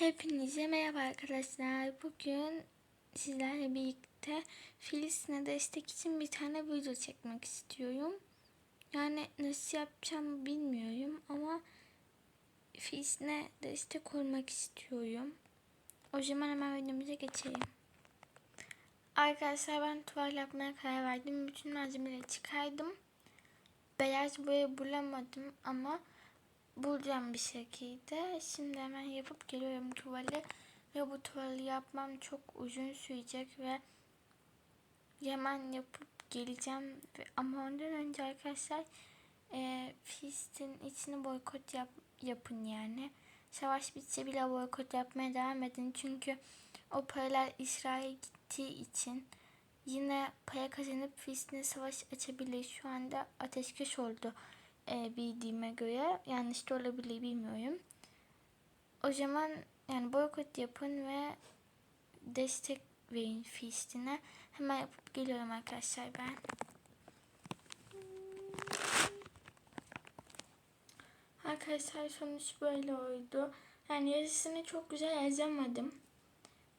Hepinize merhaba arkadaşlar. Bugün sizlerle birlikte Filistin'e destek için bir tane video çekmek istiyorum. Yani nasıl yapacağımı bilmiyorum ama Filistin'e destek olmak istiyorum. O zaman hemen videomuza geçelim. Arkadaşlar ben tuval yapmaya karar verdim. Bütün malzemeleri çıkardım. Beyaz boya bulamadım ama bulacağım bir şekilde. Şimdi hemen yapıp geliyorum tuvali. Ve bu tuvali yapmam çok uzun sürecek ve hemen yapıp geleceğim. Ama ondan önce arkadaşlar e, Filistin içini boykot yap, yapın yani. Savaş bitse bile boykot yapmaya devam edin. Çünkü o paralar İsrail'e gittiği için yine para kazanıp Filistin'e savaş açabilir. Şu anda ateşkes oldu e, bildiğime göre. Yanlış da olabilir bilmiyorum. O zaman yani boykot yapın ve destek verin Filistin'e. Hemen yapıp geliyorum arkadaşlar ben. Arkadaşlar sonuç böyle oldu. Yani yazısını çok güzel yazamadım.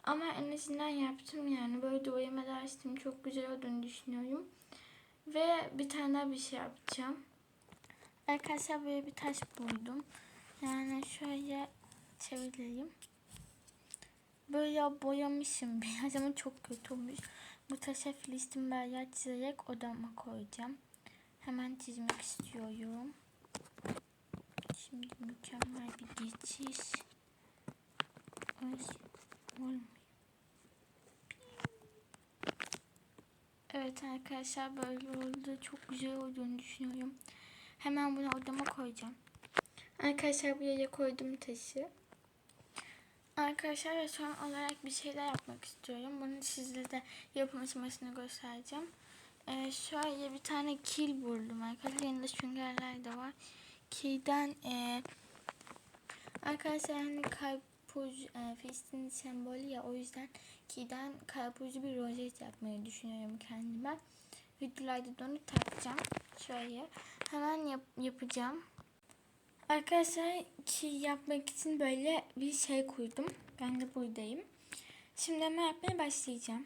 Ama en azından yaptım yani. Böyle duvarıma da açtım. Çok güzel olduğunu düşünüyorum. Ve bir tane daha bir şey yapacağım. Arkadaşlar böyle bir taş buldum. Yani şöyle çevireyim. Böyle boyamışım biraz ama çok kötü olmuş. Bu taşa Filistin bayrağı çizerek odama koyacağım. Hemen çizmek istiyorum. Şimdi mükemmel bir geçiş. Olmuyor. Evet arkadaşlar böyle oldu. Çok güzel olduğunu düşünüyorum. Hemen bunu odama koyacağım. Arkadaşlar buraya koydum taşı. Arkadaşlar son olarak bir şeyler yapmak istiyorum. Bunu sizle de yapım aşamasını göstereceğim. Ee, şöyle bir tane kil buldum arkadaşlar. Yanında süngerler de var. Kilden e, arkadaşlar hani karpuz e, Filistin sembolü ya o yüzden kilden karpuzlu bir rozet yapmayı düşünüyorum kendime. Videolarda da onu takacağım. Şöyle hemen yap, yapacağım. Arkadaşlar ki yapmak için böyle bir şey kurdum. Ben de buradayım. Şimdi hemen yapmaya başlayacağım.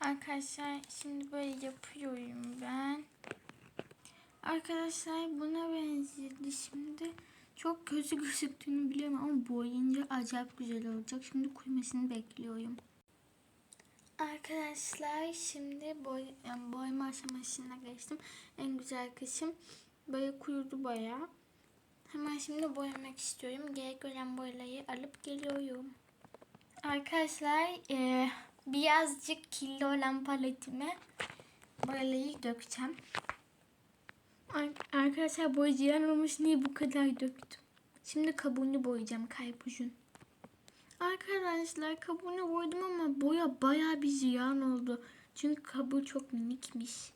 Arkadaşlar şimdi böyle yapıyorum ben. Arkadaşlar buna benzedi şimdi. Çok kötü gözüktüğünü biliyorum ama boyayınca acayip güzel olacak. Şimdi kurumasını bekliyorum. Arkadaşlar şimdi boy, yani boyama aşamasına geçtim. En güzel kısım böyle kurudu bayağı. Hemen şimdi boyamak istiyorum. Gerek olan boyaları alıp geliyorum. Arkadaşlar e, birazcık kirli olan paletime boyaları dökeceğim. Ar- Arkadaşlar boya ziyan olmuş. Niye bu kadar döktüm? Şimdi kabuğunu boyayacağım karpuzun. Arkadaşlar kabuğunu boyadım ama boya baya bir ziyan oldu. Çünkü kabuğu çok minikmiş.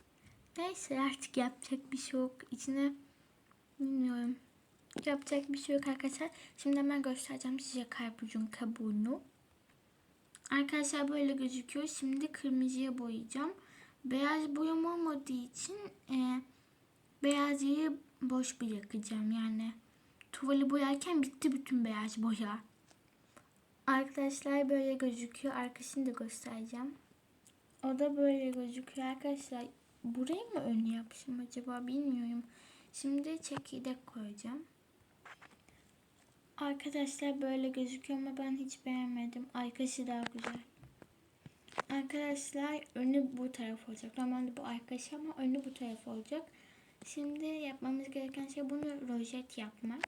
Neyse artık yapacak bir şey yok. İçine bilmiyorum. Yapacak bir şey yok arkadaşlar. Şimdi hemen göstereceğim size karpuzun kabuğunu. Arkadaşlar böyle gözüküyor. Şimdi kırmızıya boyayacağım. Beyaz boyam olmadığı için e, beyaz yeri boş bırakacağım. Yani tuvali boyarken bitti bütün beyaz boya. Arkadaşlar böyle gözüküyor. Arkasını da göstereceğim. O da böyle gözüküyor arkadaşlar. Burayı mı ön yapmışım acaba bilmiyorum. Şimdi çekirdek koyacağım. Arkadaşlar böyle gözüküyor ama ben hiç beğenmedim. Arkası daha güzel. Arkadaşlar önü bu taraf olacak. Normalde bu arkası ama önü bu taraf olacak. Şimdi yapmamız gereken şey bunu rozet yapmak.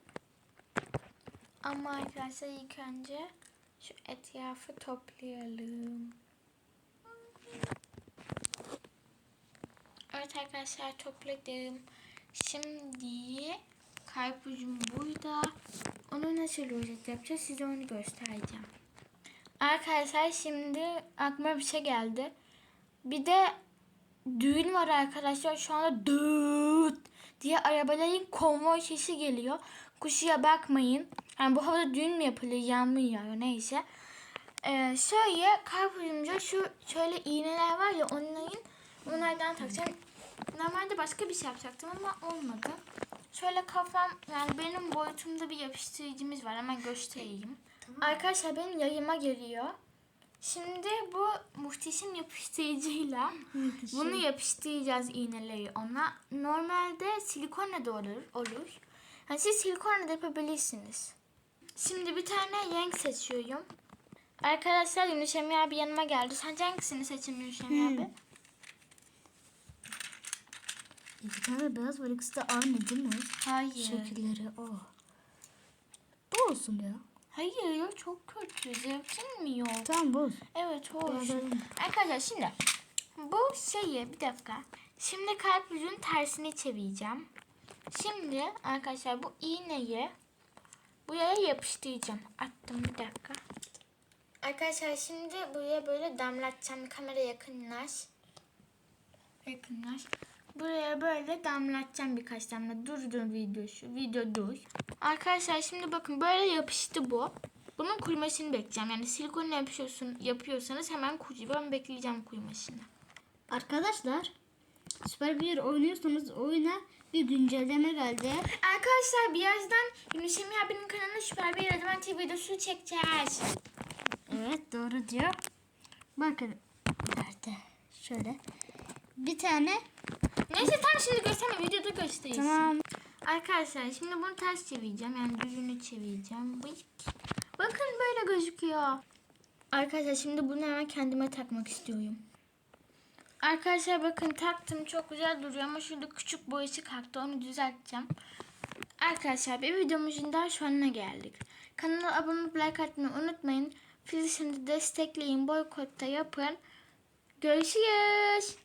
Ama arkadaşlar ilk önce şu etrafı toplayalım. Evet arkadaşlar topladım. Şimdi karpuzum burada. Onu nasıl rozet yapacağız size onu göstereceğim. Arkadaşlar şimdi aklıma bir şey geldi. Bir de düğün var arkadaşlar. Şu anda düğüt diye arabaların konvoy sesi geliyor. Kuşuya bakmayın. Yani bu havada düğün mü yapılıyor, yağmur yağıyor neyse. Ee, şöyle karpuzumca şu şöyle iğneler var ya onların onlardan takacağım. Normalde başka bir şey yapacaktım ama olmadı. Şöyle kafam yani benim boyutumda bir yapıştırıcımız var. Hemen göstereyim. Arkadaşlar benim yayıma geliyor. Şimdi bu muhteşem yapıştırıcıyla bunu yapıştıracağız iğneleri ona. Normalde silikonla da olur. olur. Yani siz silikonla da yapabilirsiniz. Şimdi bir tane renk seçiyorum. Arkadaşlar Yunus Emre abi yanıma geldi. Sence hangisini seçeyim Yunus Emre Hmm. abi? İki tane beyaz var. İkisi de aynı değil mi? Hayır. Şekilleri o. Bu olsun ya. Hayır ya çok kötü. Zevkin mi yok? Tamam bu. Evet hoş. Arkadaşlar şimdi bu şeyi bir dakika. Şimdi kalp yüzünün tersini çevireceğim. Şimdi arkadaşlar bu iğneyi buraya yapıştıracağım. Attım bir dakika. Arkadaşlar şimdi buraya böyle damlatacağım. Kamera yakınlaş. Yakınlaş. Buraya böyle damlatacağım birkaç damla. Dur dur video şu. Video dur. Arkadaşlar şimdi bakın böyle yapıştı bu. Bunun kurumasını bekleyeceğim. Yani silikonla yapıyorsun, yapıyorsanız hemen. Ben bekleyeceğim kurumasını. Arkadaşlar Süper bir oynuyorsanız oyuna bir güncelleme geldi. Arkadaşlar birazdan Yunus Emre Süper Bir Adamant TV videosu çekeceğiz. Evet doğru diyor. Bakın nerede? Şöyle. Bir tane Neyse tam şimdi gösterme videoda göstereyim. tamam. Arkadaşlar şimdi bunu ters çevireceğim. Yani düzünü çevireceğim. Bakın böyle gözüküyor. Arkadaşlar şimdi bunu hemen kendime takmak istiyorum. Arkadaşlar bakın taktım çok güzel duruyor ama şurada küçük boyası kalktı onu düzelteceğim. Arkadaşlar bir videomuzun daha sonuna geldik. Kanala abone olup like atmayı unutmayın. Filizini destekleyin boykotta yapın. Görüşürüz.